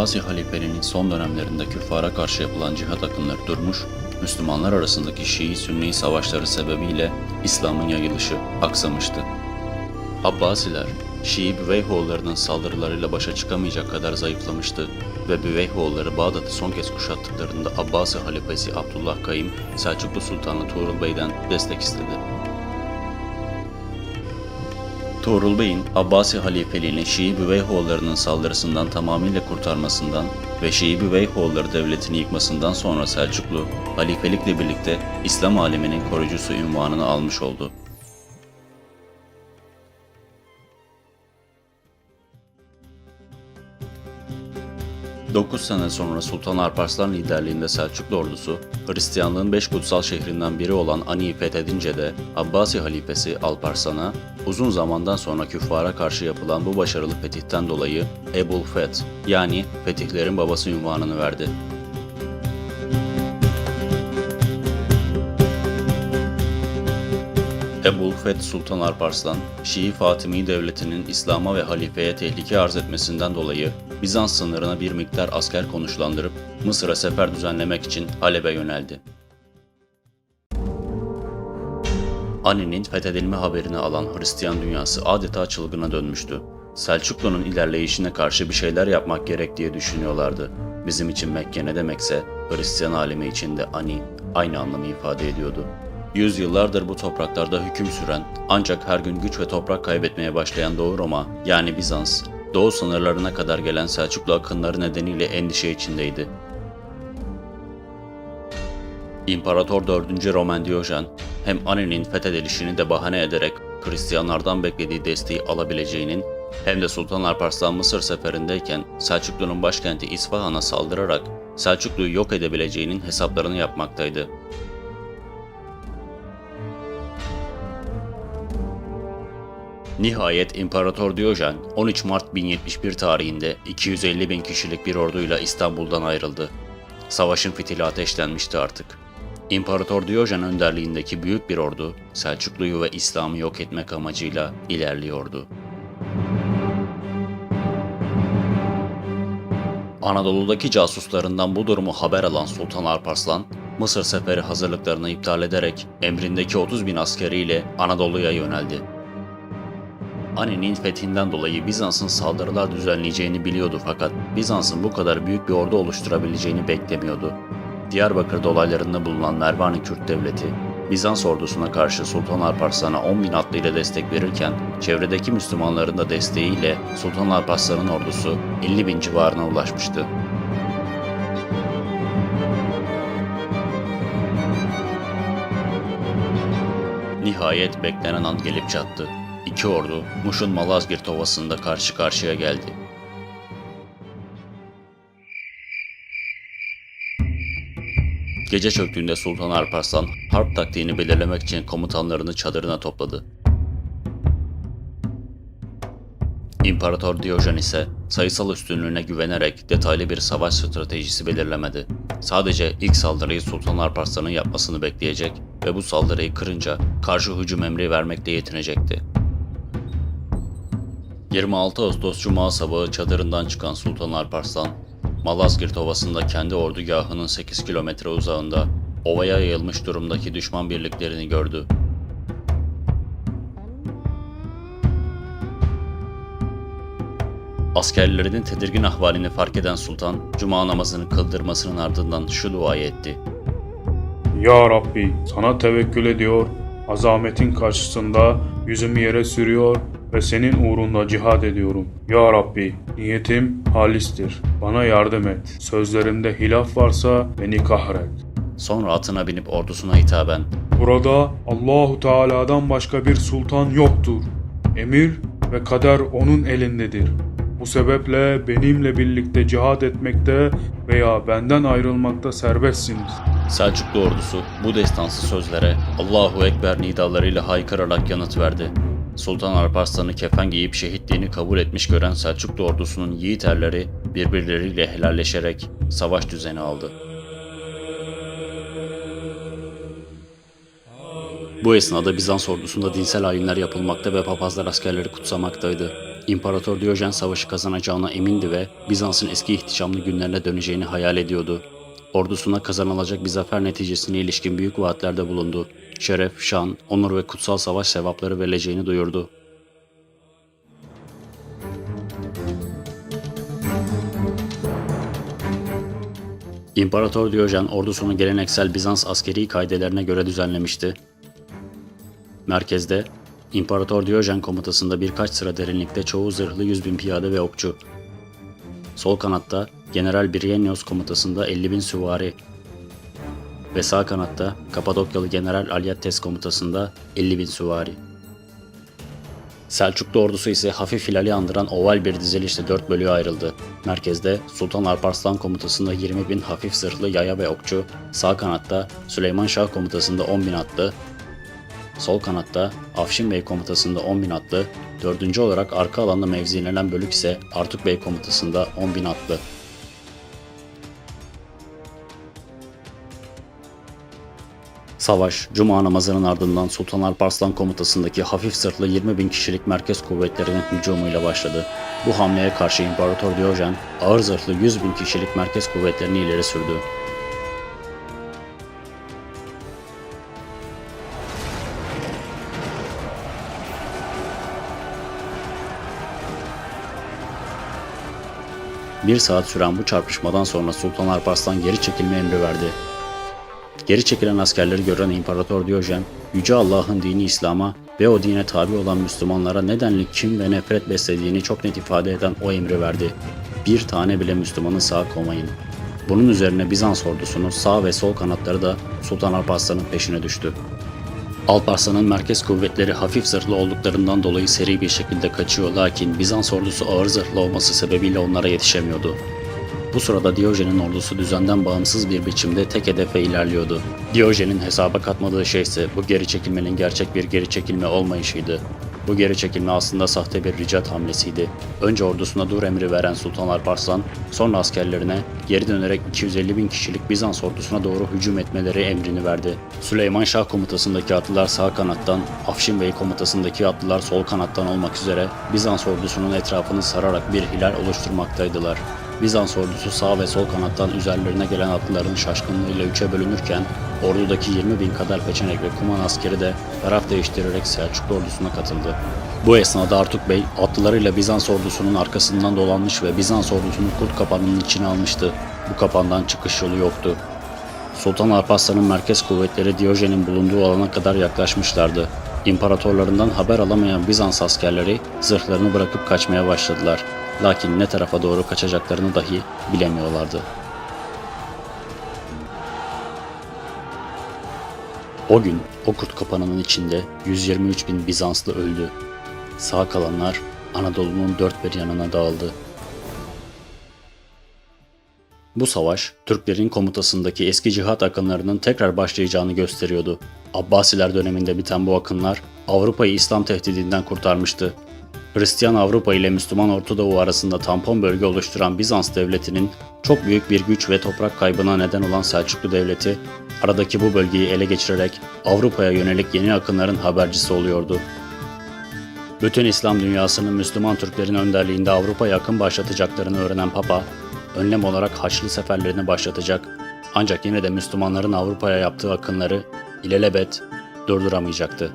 Abbasi halifeliğinin son dönemlerinde küffara karşı yapılan cihat akınları durmuş, Müslümanlar arasındaki Şii-Sünni savaşları sebebiyle İslam'ın yayılışı aksamıştı. Abbasiler, Şii Büveyhoğullarının saldırılarıyla başa çıkamayacak kadar zayıflamıştı ve Büveyhoğulları Bağdat'ı son kez kuşattıklarında Abbasi halifesi Abdullah Kayım, Selçuklu Sultanı Tuğrul Bey'den destek istedi. Tuğrul Bey'in Abbasi halifeliğini Şii Büveyhoğullarının saldırısından tamamıyla kurtarmasından ve Şii Büveyhoğulları devletini yıkmasından sonra Selçuklu, halifelikle birlikte İslam aleminin koruyucusu ünvanını almış oldu. 9 sene sonra Sultan Alparslan liderliğinde Selçuklu ordusu, Hristiyanlığın beş kutsal şehrinden biri olan Ani'yi fethedince de Abbasi halifesi Alparslan'a uzun zamandan sonra küffara karşı yapılan bu başarılı fetihten dolayı Ebul Feth yani fetihlerin babası ünvanını verdi. Ebul Feth Sultan Alparslan, Şii Fatimi Devleti'nin İslam'a ve halifeye tehlike arz etmesinden dolayı Bizans sınırına bir miktar asker konuşlandırıp Mısır'a sefer düzenlemek için Halep'e yöneldi. Ani'nin fethedilme haberini alan Hristiyan dünyası adeta çılgına dönmüştü. Selçuklu'nun ilerleyişine karşı bir şeyler yapmak gerek diye düşünüyorlardı. Bizim için Mekke ne demekse Hristiyan alemi için de Ani aynı anlamı ifade ediyordu. Yüzyıllardır bu topraklarda hüküm süren ancak her gün güç ve toprak kaybetmeye başlayan Doğu Roma yani Bizans, Doğu sınırlarına kadar gelen Selçuklu akınları nedeniyle endişe içindeydi. İmparator 4. Roman Diyojen hem Ani'nin fethedilişini de bahane ederek Hristiyanlardan beklediği desteği alabileceğinin hem de Sultan Alparslan Mısır seferindeyken Selçuklu'nun başkenti İsfahan'a saldırarak Selçuklu'yu yok edebileceğinin hesaplarını yapmaktaydı. Nihayet İmparator Diyojen 13 Mart 1071 tarihinde 250 bin kişilik bir orduyla İstanbul'dan ayrıldı. Savaşın fitili ateşlenmişti artık. İmparator Diyojen önderliğindeki büyük bir ordu Selçuklu'yu ve İslam'ı yok etmek amacıyla ilerliyordu. Anadolu'daki casuslarından bu durumu haber alan Sultan Alparslan, Mısır seferi hazırlıklarını iptal ederek emrindeki 30 bin askeriyle Anadolu'ya yöneldi. Ani'nin fethinden dolayı Bizans'ın saldırılar düzenleyeceğini biliyordu fakat Bizans'ın bu kadar büyük bir ordu oluşturabileceğini beklemiyordu. Diyarbakır dolaylarında bulunan Mervani Kürt Devleti, Bizans ordusuna karşı Sultan Alparslan'a 10 bin atlı ile destek verirken, çevredeki Müslümanların da desteğiyle Sultan Alparslan'ın ordusu 50 bin civarına ulaşmıştı. Nihayet beklenen an gelip çattı. İki ordu Muş'un Malazgirt Ovası'nda karşı karşıya geldi. Gece çöktüğünde Sultan Alparslan harp taktiğini belirlemek için komutanlarını çadırına topladı. İmparator Diyojen ise sayısal üstünlüğüne güvenerek detaylı bir savaş stratejisi belirlemedi. Sadece ilk saldırıyı Sultan Alparslan'ın yapmasını bekleyecek ve bu saldırıyı kırınca karşı hücum emri vermekle yetinecekti. 26 Ağustos Cuma sabahı çadırından çıkan Sultan Alparslan, Malazgirt Ovası'nda kendi ordugahının 8 kilometre uzağında ovaya yayılmış durumdaki düşman birliklerini gördü. Askerlerinin tedirgin ahvalini fark eden sultan, cuma namazını kıldırmasının ardından şu duayı etti. Ya Rabbi sana tevekkül ediyor, azametin karşısında yüzümü yere sürüyor ve senin uğrunda cihad ediyorum. Ya Rabbi niyetim halistir, bana yardım et. Sözlerimde hilaf varsa beni kahret. Sonra atına binip ordusuna hitaben, Burada Allahu Teala'dan başka bir sultan yoktur. Emir ve kader onun elindedir. Bu sebeple benimle birlikte cihad etmekte veya benden ayrılmakta serbestsiniz. Selçuklu ordusu bu destansı sözlere Allahu Ekber nidalarıyla haykırarak yanıt verdi. Sultan Alparslan'ı kefen giyip şehitliğini kabul etmiş gören Selçuklu ordusunun yiğit erleri birbirleriyle helalleşerek savaş düzeni aldı. Bu esnada Bizans ordusunda dinsel ayinler yapılmakta ve papazlar askerleri kutsamaktaydı. İmparator Diyojen savaşı kazanacağına emindi ve Bizans'ın eski ihtişamlı günlerine döneceğini hayal ediyordu. Ordusuna kazanılacak bir zafer neticesine ilişkin büyük vaatlerde bulundu. Şeref, şan, onur ve kutsal savaş sevapları verileceğini duyurdu. İmparator Diyojen ordusunu geleneksel Bizans askeri kaidelerine göre düzenlemişti. Merkezde İmparator Diyojen komutasında birkaç sıra derinlikte çoğu zırhlı 100 bin piyade ve okçu. Sol kanatta General Bryennios komutasında 50 bin süvari ve sağ kanatta Kapadokyalı General Alyattes komutasında 50 bin süvari. Selçuklu ordusu ise hafif hilali andıran oval bir dizilişle dört bölüye ayrıldı. Merkezde Sultan Alparslan komutasında 20 bin hafif zırhlı yaya ve okçu, sağ kanatta Süleyman Şah komutasında 10 bin atlı, sol kanatta Afşin Bey komutasında 10 bin atlı, dördüncü olarak arka alanda mevzilenen bölük ise Artuk Bey komutasında 10 bin atlı. Savaş, Cuma namazının ardından Sultan Alparslan komutasındaki hafif zırhlı 20 bin kişilik merkez kuvvetlerinin hücumuyla başladı. Bu hamleye karşı İmparator Diyojen, ağır zırhlı 100 bin kişilik merkez kuvvetlerini ileri sürdü. Bir saat süren bu çarpışmadan sonra Sultan Alparslan geri çekilme emri verdi. Geri çekilen askerleri gören İmparator Diyojen, Yüce Allah'ın dini İslam'a ve o dine tabi olan Müslümanlara nedenli kim ve nefret beslediğini çok net ifade eden o emri verdi. Bir tane bile Müslümanı sağ koymayın. Bunun üzerine Bizans ordusunun sağ ve sol kanatları da Sultan Alparslan'ın peşine düştü. Alparslan'ın merkez kuvvetleri hafif zırhlı olduklarından dolayı seri bir şekilde kaçıyor lakin Bizans ordusu ağır zırhlı olması sebebiyle onlara yetişemiyordu. Bu sırada Diyojen'in ordusu düzenden bağımsız bir biçimde tek hedefe ilerliyordu. Diyojen'in hesaba katmadığı şey ise bu geri çekilmenin gerçek bir geri çekilme olmayışıydı. Bu geri çekilme aslında sahte bir ricat hamlesiydi. Önce ordusuna dur emri veren Sultan Alparslan, sonra askerlerine geri dönerek 250 bin kişilik Bizans ordusuna doğru hücum etmeleri emrini verdi. Süleyman Şah komutasındaki atlılar sağ kanattan, Afşin Bey komutasındaki atlılar sol kanattan olmak üzere Bizans ordusunun etrafını sararak bir hilal oluşturmaktaydılar. Bizans ordusu sağ ve sol kanattan üzerlerine gelen atlıların şaşkınlığıyla üçe bölünürken ordudaki 20 bin kadar peçenek ve kuman askeri de taraf değiştirerek Selçuklu ordusuna katıldı. Bu esnada Artuk Bey atlılarıyla Bizans ordusunun arkasından dolanmış ve Bizans ordusunu kurt kapanının içine almıştı. Bu kapandan çıkış yolu yoktu. Sultan Alparslan'ın merkez kuvvetleri Diyojen'in bulunduğu alana kadar yaklaşmışlardı. İmparatorlarından haber alamayan Bizans askerleri zırhlarını bırakıp kaçmaya başladılar. Lakin ne tarafa doğru kaçacaklarını dahi bilemiyorlardı. O gün o kurt kapanının içinde 123 bin Bizanslı öldü. Sağ kalanlar Anadolu'nun dört bir yanına dağıldı. Bu savaş, Türklerin komutasındaki eski cihat akınlarının tekrar başlayacağını gösteriyordu. Abbasiler döneminde biten bu akınlar, Avrupa'yı İslam tehdidinden kurtarmıştı. Hristiyan Avrupa ile Müslüman Orta Doğu arasında tampon bölge oluşturan Bizans devletinin çok büyük bir güç ve toprak kaybına neden olan Selçuklu Devleti, aradaki bu bölgeyi ele geçirerek Avrupa'ya yönelik yeni akınların habercisi oluyordu. Bütün İslam dünyasının Müslüman Türklerin önderliğinde Avrupa'ya akın başlatacaklarını öğrenen Papa, önlem olarak Haçlı seferlerini başlatacak ancak yine de Müslümanların Avrupa'ya yaptığı akınları ilelebet durduramayacaktı.